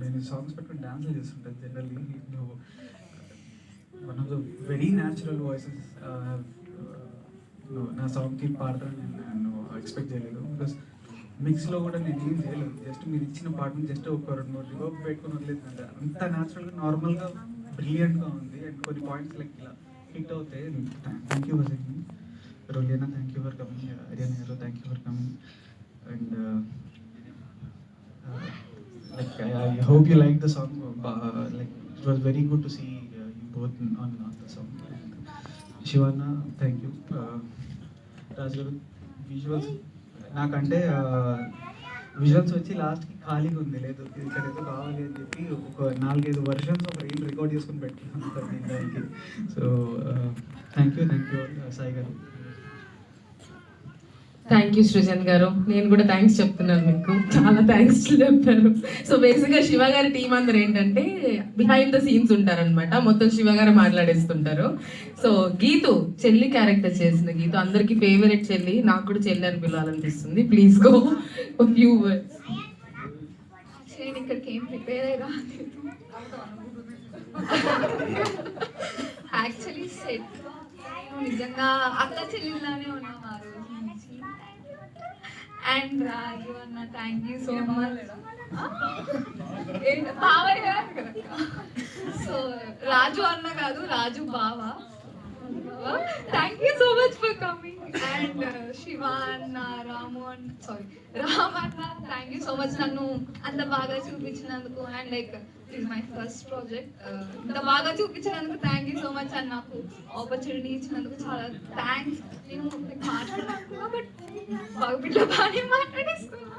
నేను సాంగ్స్ పెట్టుకుని డాన్స్ చేస్తుంటాను జనరల్లీ నువ్వు one of the very natural voices నా సాంగ్కి పాడతాను నేను నన్ను ఎక్స్పెక్ట్ చేయలేదు. బికాస్ మిక్స్లో కూడా నేను ఏం చేయలేదు. జస్ట్ మీరు ఇచ్చిన పాటను జస్ట్ ఒక రెండు మూడు రివర్బ్ పెట్టుకుని వదిలేదు అంటే అంత న్యాచురల్గా నార్మల్గా బ్రిలియంట్గా ఉంది. అండ్ కొన్ని పాయింట్స్ లైక్ ఇలా హిట్ అవుతాయి. Thank you for singing thank you for coming Ariana garu thank you for coming and like I, I hope you like the song. Uh, like it was very good to see uh, you both on, on the song. And Shivana, thank you. Uh, Raju visuals నాకంటే uh, visuals వచ్చి లాస్ట్కి ఖాళీగా ఉంది లేదు ఇక్కడ ఏదో కావాలి అని చెప్పి ఒక నాలుగైదు వర్షన్స్ ఒక రీల్ రికార్డ్ చేసుకుని పెట్టుకున్నాను దానికి so thank you thank you Sai garu thank you Srujan గారు. నేను కూడా థ్యాంక్స్ చెప్తున్నాను మీకు. చాలా థ్యాంక్స్ చెప్పారు. సో బేసిక్గా శివ గారి టీం అందరు ఏంటంటే బిహైండ్ ద సీన్స్ ఉంటారనమాట మొత్తం శివ గారు మాట్లాడేస్తుంటారు. సో గీతు చెల్లి క్యారెక్టర్ చేసిన గీతు. అందరికీ ఫేవరెట్ చెల్లి. నాకు కూడా చెల్లి అని పిలవాలనిపిస్తుంది. ప్లీజ్ గో ఫ్యూ వర్డ్స్ నేను ఇక్కడికి ఏం ప్రిపేర్ అయ్యి? రాలేదు యాక్చువల్లీ సెట్ నిజంగా అక్క చెల్లిలానే ఉన్నాం ఆ రోజు అండ్ రాజు అన్న థ్యాంక్ యూ సో మచ్ బావయ్య సో రాజు అన్న కాదు రాజు బావ. Thank you coming and for coming and Shiva అన్న రాము అన్న sorry Ram thank you so much నన్ను అంత బాగా చూపించినందుకు and like is my first project ఇంత బాగా చూపించినందుకు thank you so much and నాకు ఆపర్చునిటీ ఇచ్చినందుకు చాలా థ్యాంక్స్ నేను like బట్ బాగా బిడ్డ బాగానే మాట్లాడేసుకున్నా.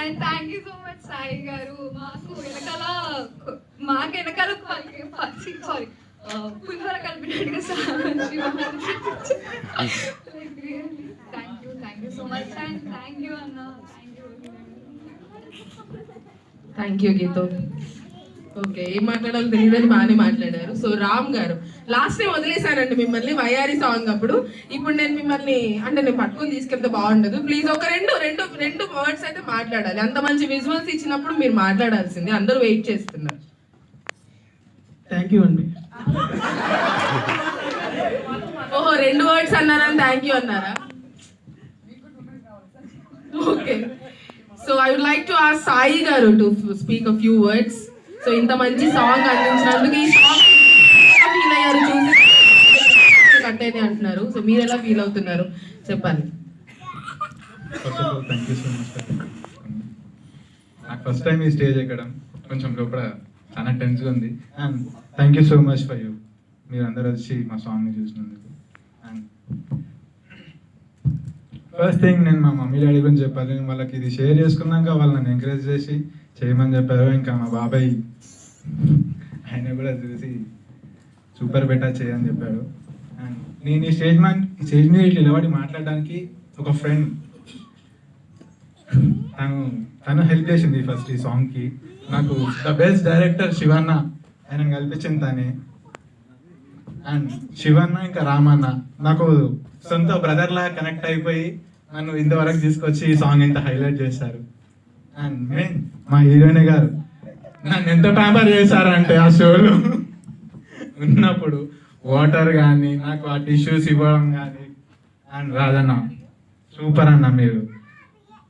And thank you so much Sai garu. మాకు వెనకాల మాకు వెనకాల సారీ పులిహోర కలిపినట్టుగా thank you thank you so much and thank you అన్న thank you thank you Geethu okay ఏం మాట్లాడాలో తెలియదని బాగానే మాట్లాడారు. సో రామ్ గారు లాస్ట్ టైం వదిలేశానండి మిమ్మల్ని వయారి సాంగ్ అప్పుడు. ఇప్పుడు నేను మిమ్మల్ని అంటే నేను పట్టుకొని తీసుకెళ్తే బాగుండదు. ప్లీజ్ ఒక రెండు రెండు రెండు వర్డ్స్ అయితే మాట్లాడాలి. అంత మంచి విజువల్స్ ఇచ్చినప్పుడు మీరు మాట్లాడాల్సింది. అందరూ వెయిట్ చేస్తున్నారు. థ్యాంక్ యూ అండి ఓహో రెండు వర్డ్స్ అన్నారని థ్యాంక్ యూ అన్నారా? Okay so I would like to uh Sai garu to speak a few words so ఇంత మంచి సాంగ్ అందించినందుకు ఈ సాంగ్ ఫీల్ అయ్యారు చూసి కట్టేది అంటున్నారు. సో మీరు ఎలా ఫీల్ అవుతున్నారు? చెప్పాలి ఫస్ట్ ఫస్ట్ టైం ఈ స్టేజ్ ఎక్కడం. కొంచెం లోపల చాలా టెన్స్గా ఉంది. And thank you so much for you మీరు అందరు వచ్చి మా సాంగ్ని చూసినందుకు. అండ్ ఫస్ట్ థింగ్ నేను మా మమ్మీ డాడీ గురించి చెప్పాలి. నేను వాళ్ళకి ఇది షేర్ చేసుకున్నాక వాళ్ళు నన్ను ఎంకరేజ్ చేసి చేయమని చెప్పారు. ఇంకా మా బాబాయ్ ఆయన కూడా చూసి సూపర్ బెటర్ చేయని చెప్పాడు. అండ్ నేను ఈ స్టేజ్ మ్యాన్ ఈ స్టేజ్ మీద ఇట్లా నిలబడి మాట్లాడడానికి ఒక ఫ్రెండ్ తను తను హెల్ప్ చేసింది ఫస్ట్ ఈ సాంగ్కి నాకు ద బెస్ట్ డైరెక్టర్ శివన్న ఆయన కల్పించింది తనే. అండ్ శివన్న ఇంకా రామన్న నాకు సొంత బ్రదర్లా కనెక్ట్ అయిపోయి నన్ను ఇంతవరకు తీసుకొచ్చి ఈ సాంగ్ ఇంత హైలైట్ చేశారు. అండ్ మెయిన్ మా హీరోయిన్ గారు నన్ను ఎంత ప్యాంపర్ చేశారంటే ఆ షోలో ఉన్నప్పుడు వాటర్ కానీ నాకు ఆ టిష్యూస్ ఇవ్వడం కానీ అండ్ రాదన్న సూపర్ అన్న మీరు.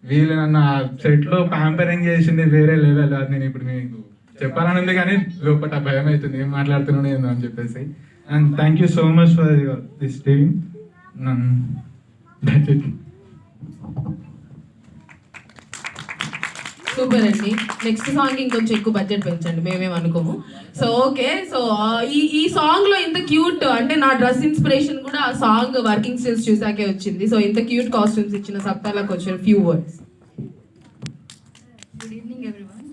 వీళ్ళు నన్ను ఆ సెట్లో ప్యాంపరింగ్ చేసింది వేరే లెవెల్ అది నేను ఇప్పుడు మీకు చెప్పాలని ఉంది కానీ లోపల భయం అవుతుంది. ఏం మాట్లాడుతున్నాను ఏందో అని చెప్పేసి. And thank you so much for this team that's it super అండి. నెక్స్ట్ సాంగ్ ఇంకొంచెం ఎక్కువ బడ్జెట్ పెంచండి. మేమేం అనుకోము. సో ఓకే సో ఈ ఈ సాంగ్లో ఇంత క్యూట్ అంటే నా డ్రెస్ ఇన్స్పిరేషన్ కూడా ఆ సాంగ్ వర్కింగ్ స్టిల్స్ చూసాకే వచ్చింది. సో ఇంత క్యూట్ కాస్ట్యూమ్స్ ఇచ్చిన సప్తాలకు వచ్చిన few words Good evening, everyone.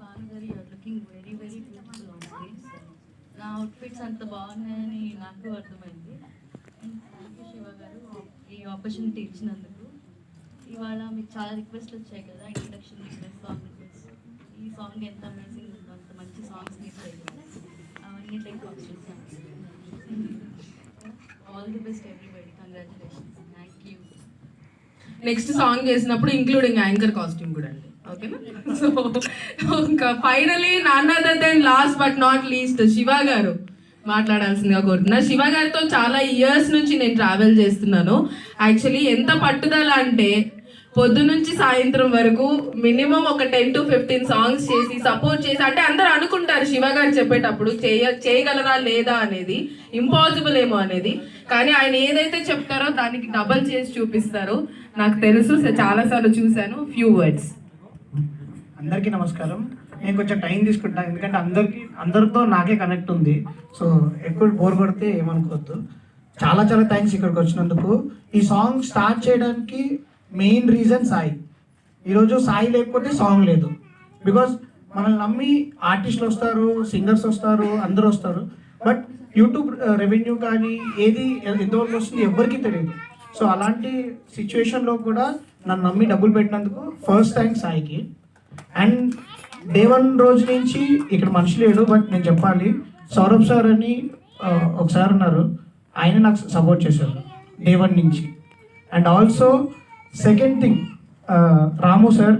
Bhanugari, you are నా అవుట్ఫిట్స్ అంత బాగున్నాయని నాకు అర్థమైంది. థ్యాంక్ యూ శివ గారు ఈ ఆపర్చునిటీ ఇచ్చినందుకు. ఇవాళ మీకు చాలా రిక్వెస్ట్ వచ్చాయి కదా ఇంట్రడక్షన్ రిక్వెస్ట్ సాంగ్ రిక్వెస్ట్ ఈ సాంగ్ ఎంత అమేజింగ్ ఉందో అంత మంచి సాంగ్స్ మీకు చేయగలరు అవన్నీ type of all the best everybody congratulations thank you next song చేసినప్పుడు ఇంక్లూడింగ్ యాంకర్ కాస్ట్యూమ్ కూడా అండి. ఓకేనా సో ఇంకా ఫైనలీ నాన్న then last but not least Shiva garu మాట్లాడాల్సిందిగా కోరుతున్నా. శివ గారితో చాలా ఇయర్స్ నుంచి నేను ట్రావెల్ చేస్తున్నాను. యాక్చువల్లీ ఎంత పట్టుదల అంటే పొద్దు నుంచి సాయంత్రం వరకు మినిమం ఒక టెన్ టు ఫిఫ్టీన్ సాంగ్స్ చేసి సపోర్ట్ చేసి అంటే అందరూ అనుకుంటారు శివ గారు చెప్పేటప్పుడు చేయ చేయగలరా లేదా అనేది ఇంపాసిబుల్ ఏమో అనేది. కానీ ఆయన ఏదైతే చెప్తారో దానికి డబల్ చేసి చూపిస్తారు. నాకు తెలుసు చాలాసార్లు చూశాను. ఫ్యూ వర్డ్స్ అందరికీ నమస్కారం. నేను కొంచెం టైం తీసుకుంటాను ఎందుకంటే అందరికి అందరితో నాకే కనెక్ట్ ఉంది. సో ఎక్కువ బోర్ కొడితే ఏమనుకోవద్దు. చాలా చాలా థ్యాంక్స్ ఇక్కడికి వచ్చినందుకు. ఈ సాంగ్ స్టార్ట్ చేయడానికి మెయిన్ రీజన్ సాయి. ఈరోజు సాయి లేకపోతే సాంగ్ లేదు. బికాస్ మనల్ని నమ్మి ఆర్టిస్టులు వస్తారు సింగర్స్ వస్తారు అందరూ వస్తారు. బట్ యూట్యూబ్ రెవెన్యూ కానీ ఏది ఎంతవరకు వస్తుంది ఎవరికి తెలియదు. సో అలాంటి సిచ్యువేషన్లో కూడా నన్ను నమ్మి డబ్బులు పెట్టినందుకు ఫస్ట్ టైం సాయికి. అండ్ డే వన్ రోజు నుంచి ఇక్కడ మనిషి లేడు బట్ నేను చెప్పాలి. సౌరభ్ సార్ అని uh, ఒకసారి ఉన్నారు. ఆయన నాకు సపోర్ట్ చేశారు డే వన్ నుంచి. And also second thing Ramu sir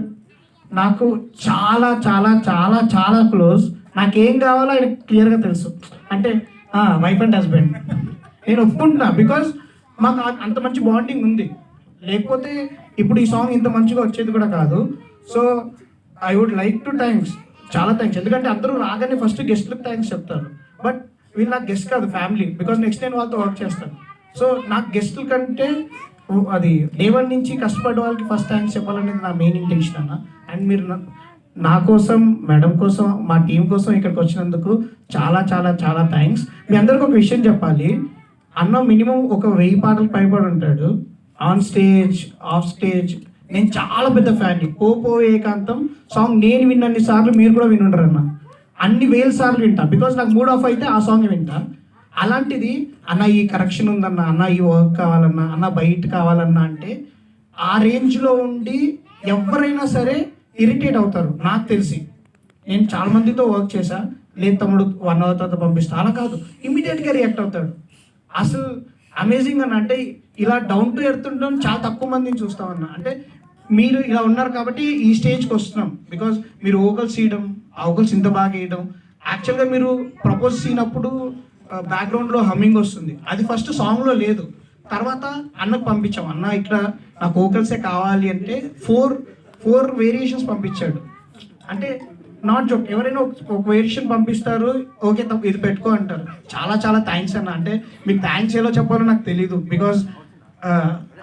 నాకు చాలా చాలా చాలా చాలా క్లోజ్ నాకేం కావాలో ఆయన క్లియర్గా తెలుసు. అంటే వైఫ్ అండ్ హస్బెండ్ నేను ఒప్పుకుంటున్నా బికాజ్ మాకు అంత మంచి బాండింగ్ ఉంది. లేకపోతే ఇప్పుడు ఈ సాంగ్ ఇంత మంచిగా వచ్చేది కూడా కాదు. So I would like to thanks చాలా థ్యాంక్స్ ఎందుకంటే అందరూ రాగానే ఫస్ట్ గెస్ట్లకు థ్యాంక్స్ చెప్తారు. బట్ వీళ్ళు నాకు గెస్ట్ కాదు ఫ్యామిలీ బికాజ్ నెక్స్ట్ నేను వాళ్ళతో వర్క్ చేస్తాను. సో నాకు గెస్టుల కంటే అది డే నుంచి కష్టపడే వాళ్ళకి ఫస్ట్ థ్యాంక్స్ చెప్పాలనేది నా మెయిన్ ఇంటెన్షన్ అన్న. అండ్ మీరు నా- నా కోసం మేడం కోసం మా టీం కోసం ఇక్కడికి వచ్చినందుకు చాలా చాలా చాలా థ్యాంక్స్ మీ అందరికి ఒక విషయం చెప్పాలి. అన్న మినిమం ఒక వెయ్యి పాటలు పైబడి ఉంటాడు. ఆన్ స్టేజ్ ఆఫ్ స్టేజ్ నేను చాలా పెద్ద ఫ్యాన్ని పోపో ఏకాంతం. సాంగ్ నేను విన్నన్ని సార్లు మీరు కూడా వినుండరు అన్న అన్ని వేల సార్లు వింటా. బికాజ్ నాకు మూడ్ ఆఫ్ అయితే ఆ సాంగ్ వింటా. అలాంటిది అన్న ఈ కరెక్షన్ ఉందన్న అన్న ఈ వర్క్ కావాలన్నా అన్న బయట కావాలన్నా అంటే ఆ రేంజ్లో ఉండి ఎవరైనా సరే ఇరిటేట్ అవుతారు. నాకు తెలిసి. నేను చాలా మందితో వర్క్ చేశా. లేదు తమ్ముడు వన్ అవర్ తర్వాత పంపిస్తా. అలా కాదు. ఇమీడియట్గా రియాక్ట్ అవుతాడు. అసలు అమేజింగ్ అని అంటే ఇలా డౌన్ టు ఎర్త్ ఉండడం చాలా తక్కువ మందిని చూస్తామన్న అంటే మీరు ఇలా ఉన్నారు కాబట్టి ఈ స్టేజ్కి వస్తున్నాం. బికాజ్ మీరు ఓకల్స్ చేయడం ఆ ఓకల్స్ ఇంత బాగా వేయడం యాక్చువల్గా మీరు ప్రపోజ్ చేయనప్పుడు బ్యాక్గ్రౌండ్లో హమ్మింగ్ వస్తుంది. అది ఫస్ట్ సాంగ్లో లేదు. తర్వాత అన్నకు పంపించాం. అన్న ఇట్లా నాకు ఓకల్సే కావాలి అంటే ఫోర్ ఫోర్ వేరియేషన్స్ పంపించాడు. అంటే నాట్ జోక్ ఎవరైనా ఒక- వేరియేషన్ పంపిస్తారు ఓకే తప్ప ఇది పెట్టుకో అంటారు. చాలా చాలా థ్యాంక్స్ అన్న. అంటే మీకు థ్యాంక్స్ ఎలా చెప్పాలో నాకు తెలీదు. బికాజ్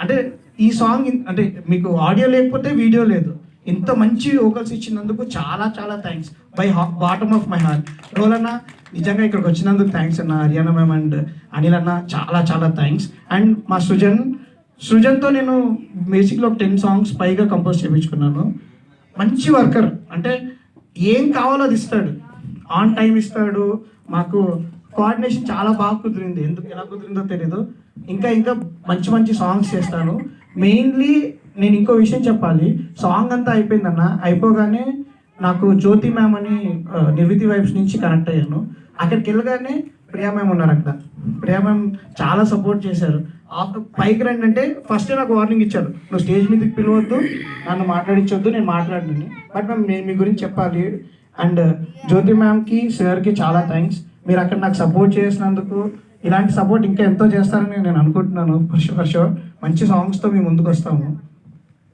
అంటే ఈ సాంగ్ అంటే మీకు ఆడియో లేకపోతే వీడియో లేదు. ఇంత మంచి వోకల్స్ ఇచ్చినందుకు చాలా చాలా thanks by bottom of my heart role అన్న నిజంగా ఇక్కడికి వచ్చినందుకు థ్యాంక్స్ అన్న హర్యానా మ్యామ్ అండ్ అనిల్ అన్న చాలా చాలా థ్యాంక్స్ అండ్ మా సృజన్ సృజన్తో నేను బేసిక్లో ఒక టెన్ సాంగ్స్ పైగా కంపోజ్ చేయించుకున్నాను మంచి వర్కర్ అంటే ఏం కావాలో అది ఇస్తాడు. ఆన్ టైం ఇస్తాడు. మాకు కోఆర్డినేషన్ చాలా బాగా కుదిరింది. ఎందుకు ఎలా కుదిరిందో తెలియదు ఇంకా ఇంకా మంచి మంచి సాంగ్స్ చేస్తాను. మెయిన్లీ నేను ఇంకో విషయం చెప్పాలి. సాంగ్ అంతా అయిపోయిందన్న. అయిపోగానే నాకు జ్యోతి మ్యామ్ అని నివితి నిర్వితి వైబ్స్ నుంచి కనెక్ట్ అయ్యాను. అక్కడికి వెళ్ళగానే ప్రియా మ్యామ్ ఉన్నారు అక్కడ ప్రియా మ్యామ్ చాలా సపోర్ట్ చేశారు. పైకి రండి అంటే ఫస్ట్ నాకు వార్నింగ్ ఇచ్చారు. నువ్వు స్టేజ్ మీదకి పిలవద్దు నన్ను మాట్లాడించొద్దు నేను మాట్లాడినని బట్ మ్యామ్ నేను మీ గురించి చెప్పాలి. అండ్ జ్యోతి మ్యామ్కి సార్కి చాలా థ్యాంక్స్ మీరు అక్కడ నాకు సపోర్ట్ చేసినందుకు. ఇలాంటి సపోర్ట్ ఇంకా ఎంతో చేస్తారని నేను అనుకుంటున్నాను. ఫర్ షూర్ ఫర్ షూర్ మంచి సాంగ్స్తో మేము ముందుకు వస్తాము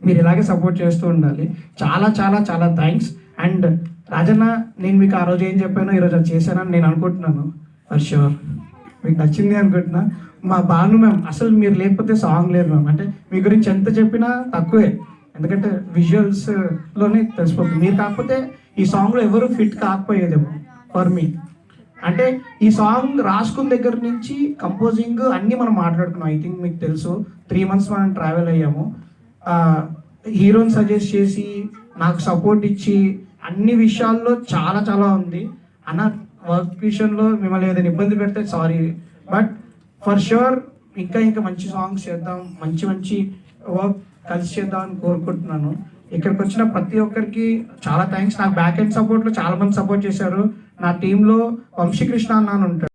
మీరు ఇలాగే సపోర్ట్ చేస్తూ ఉండాలి. చాలా చాలా చాలా థ్యాంక్స్ అండ్ రాజన్న నేను మీకు ఆ రోజు ఏం చెప్పానో ఈరోజు అది చేశానని నేను అనుకుంటున్నాను. ఫర్ షూర్ మీకు నచ్చింది అనుకుంటున్నా. మా భాను మ్యామ్ అసలు మీరు లేకపోతే సాంగ్ లేదు మ్యామ్ అంటే మీ గురించి ఎంత చెప్పినా తక్కువే. ఎందుకంటే విజువల్స్లోనే తెలిసిపోతుంది. మీరు కాకపోతే ఈ సాంగ్లో ఎవరు ఫిట్ కాకపోయేదేమో ఫర్ మీ అంటే ఈ సాంగ్ రాసుకున్న దగ్గర నుంచి కంపోజింగ్ అన్నీ మనం మాట్లాడుకున్నాం. ఐ థింక్ మీకు తెలుసు. త్రీ మంత్స్ మనం ట్రావెల్ అయ్యాము. హీరోని సజెస్ట్ చేసి నాకు సపోర్ట్ ఇచ్చి అన్ని విషయాల్లో చాలా చాలా ఉంది. అన్న వర్క్ విషయంలో మిమ్మల్ని ఏదైనా ఇబ్బంది పెడితే సారీ. బట్ ఫర్ షూర్ ఇంకా ఇంకా మంచి సాంగ్స్ చేద్దాం మంచి మంచి వర్క్ కలిసి చేద్దాం అని కోరుకుంటున్నాను. ఇక్కడికి వచ్చిన ప్రతి ఒక్కరికి చాలా థ్యాంక్స్ నాకు బ్యాక్ ఎండ్ సపోర్ట్లో చాలా మంది సపోర్ట్ చేశారు. నా టీంలో వంశీకృష్ణ అన్న ఉంటాడు.